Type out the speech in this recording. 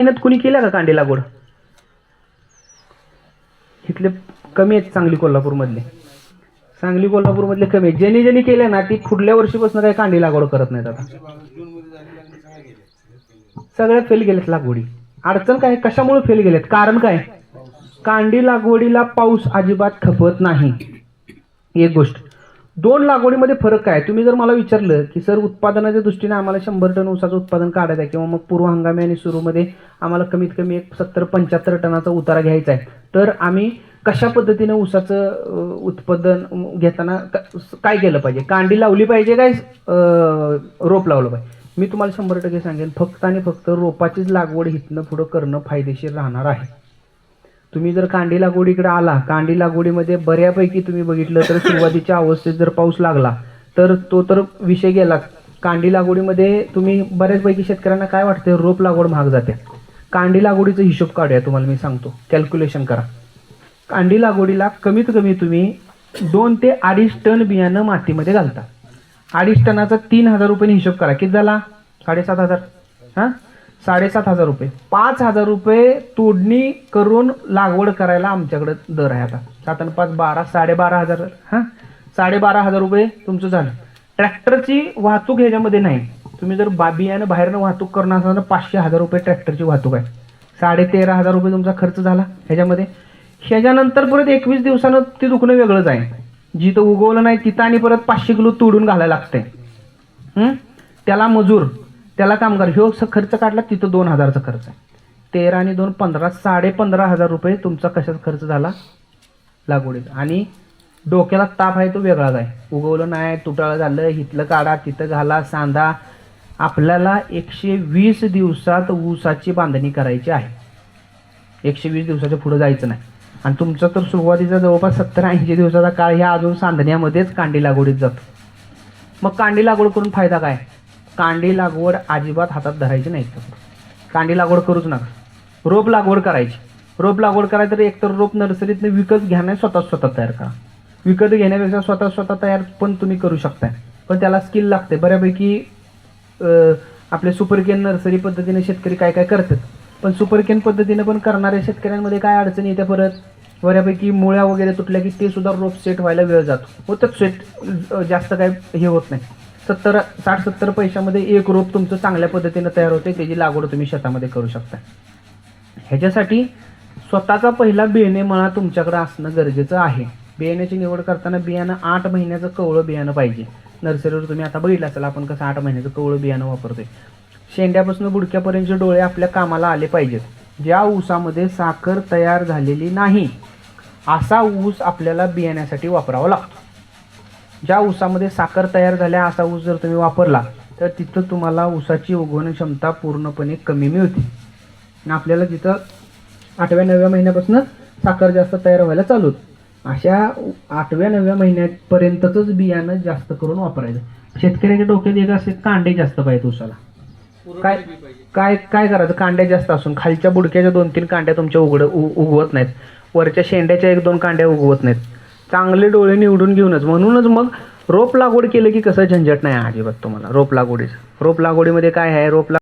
मेहनत कुणी केल्या का कांडी लागवड इथले कमी आहेत सांगली कोल्हापूरमधले. सांगली कोल्हापूरमधले कमी आहेत. ज्यांनी ज्यांनी केल्या ना ती पुढल्या वर्षीपासून काही कांडी लागवड करत नाहीत आता. सगळ्या फेल गेल्यात लागवडी. अडचण काय? कशामुळे फेल गेल्यात कारण काय? कांडी लागवडीला पाऊस अजिबात खपत नाही. एक गोष्ट. दोन लागवडीमध्ये फरक काय? तुम्ही जर मला विचारलं की सर उत्पादनाच्या दृष्टीने आम्हाला शंभर टन ऊसाचं उत्पादन काढायचं आहे किंवा मग पूर्व हंगामी आणि सुरूमध्ये आम्हाला कमीत कमी एक सत्तर पंच्याहत्तर टनाचा उतारा घ्यायचा आहे तर आम्ही कशा पद्धतीने ऊसाचं उत्पादन घेताना काय केलं पाहिजे? कांडी लावली पाहिजे काय रोप लावलं पाहिजे? मी तुम्हाला शंभर टक्के सांगेन फक्त आणि फक्त रोपाचीच लागवड इथनं पुढं करणं फायदेशीर राहणार आहे. तुम्ही जर कांडी लागवडीकडे आला कांडी लागवडीमध्ये बऱ्यापैकी तुम्ही बघितलं तर सुरुवातीच्या अवस्थेत जर पाऊस लागला तर तो तर विषय गेला. कांडी लागवडीमध्ये तुम्ही बऱ्याचपैकी शेतकऱ्यांना काय वाटतं रोप लागवड महाग जाते. कांडी लागवडीचा हिशोब काढूया तुम्हाला मी सांगतो. कॅल्क्युलेशन करा. कांडी लागवडीला कमीत कमी तुम्ही दोन ते अडीच टन बियाणं मातीमध्ये घालता. अडीच टनाचा तीन हजार रुपये हिशोब करा. किती झाला? साडेसात हजार. हां? साडेसात हजार रुपये. पाच हजार रुपये तोडणी करून लागवड करायला आमच्याकडे दर आहे आता. सात आणि पाच बारा साडेबारा हजार. हां? साडेबारा हजार रुपये तुमचं झालं. ट्रॅक्टरची वाहतूक ह्याच्यामध्ये नाही. तुम्ही जर बा बियाणं बाहेरनं वाहतूक करणार असाल तर पाचशे हजार रुपये ट्रॅक्टरची वाहतूक आहे. साडे तेरा हजार रुपये तुमचा खर्च झाला ह्याच्यामध्ये. ह्याच्यानंतर परत एकवीस दिवसानं ते दुखणं वेगळंच आहे. जिथं उगवलं नाही तिथं आणि परत पाचशे किलो तोडून घालायला लागतंय. त्याला मजूर. त्याला कामगार ह्यो खर्च काढला तिथं दोन हजारचा खर्च आहे. तेरा आणि दोन पंधरा साडे पंधरा हजार रुपये तुमचा कशाचा खर्च झाला? लागवडीत. आणि डोक्याला ताप आहे तो वेगळाच आहे. उगवलं नाही तुटाळं झालं हिथलं काढा तिथं घाला सांधा. आपल्याला एकशे वीस दिवसात ऊसाची बांधणी करायची आहे. एकशे वीस दिवसाच्या पुढं जायचं नाही. आणि तुमचा तर सुरुवातीचा जवळपास सत्तर ऐंशी दिवसाचा काळ ह्या अजून सांधण्यामध्येच कांडी लागवडीत जातो. मग कांडी लागवड करून फायदा काय? कांडी लागवड अजिबात हातात धरायची नाही. कांडी लागवड करूच नका. रोप लागवड करायची. रोप लागवड करायचं तर एकतर रोप नर्सरीतनं विकत घ्या नाही स्वतः स्वतः तयार करा. विकत घेण्यापेक्षा स्वतः स्वतः तयार पण तुम्ही करू शकताय. पण त्याला स्किल लागते. बऱ्यापैकी आपले सुपरकेन नर्सरी पद्धतीने शेतकरी काय काय करतात. पण सुपरकेन पद्धतीने पण करणाऱ्या शेतकऱ्यांमध्ये काय अडचणी येत्या परत? बऱ्यापैकी मुळ्या वगैरे तुटल्या की ते सुद्धा रोप सेट व्हायला वेळ जातो. होतच सेट जास्त काय हे होत नाही. सत्तर साठ सत्तर पैशामध्ये एक रोप तुमचं चांगल्या पद्धतीनं तयार होते त्याची लागवड तुम्ही शेतामध्ये करू शकता. ह्याच्यासाठी स्वतःचा पहिला बियाणे मळा तुमच्याकडे असणं गरजेचं आहे. बियाण्याची निवड करताना बियाणं आठ महिन्याचं कवळं बियाणं पाहिजे. नर्सरीवर तुम्ही आता बघितलं असेल आपण कसं आठ महिन्याचं कवळं बियाणं वापरतोय. शेंड्यापासून बुडक्यापर्यंतचे डोळे आपल्या कामाला आले पाहिजेत. ज्या ऊसामध्ये साखर तयार झालेली नाही असा ऊस आपल्याला बियाण्यासाठी वापरावा लागतो. ज्या ऊसामध्ये साखर तयार झाल्या असा ऊस जर तुम्ही वापरला तर तिथं तुम्हाला ऊसाची उगवण क्षमता पूर्णपणे कमी मिळते. आणि आपल्याला तिथं आठव्या नवव्या महिन्यापासून साखर जास्त तयार व्हायला चालू होते. अशा आठव्या नवव्या महिन्यापर्यंतच बियाणं जास्त करून वापरायचं. शेतकऱ्याच्या डोक्यात एक असे कांडे जास्त पाहिजे ऊसाला. काय काय काय करायचं? कांड्या जास्त असून खालच्या बुडक्याच्या दोन तीन कांड्या तुमच्या उघड उ- उगवत नाहीत. वरच्या शेंड्याच्या एक दोन कांड्या उगवत नाहीत. चांगले डोळे निवडून घेऊनच. म्हणूनच मग रोप लागवड केलं की कसं झंझट नाही अजिबात तुम्हाला. रोप लागवडीचं. रोप लागवडीमध्ये काय आहे? रोप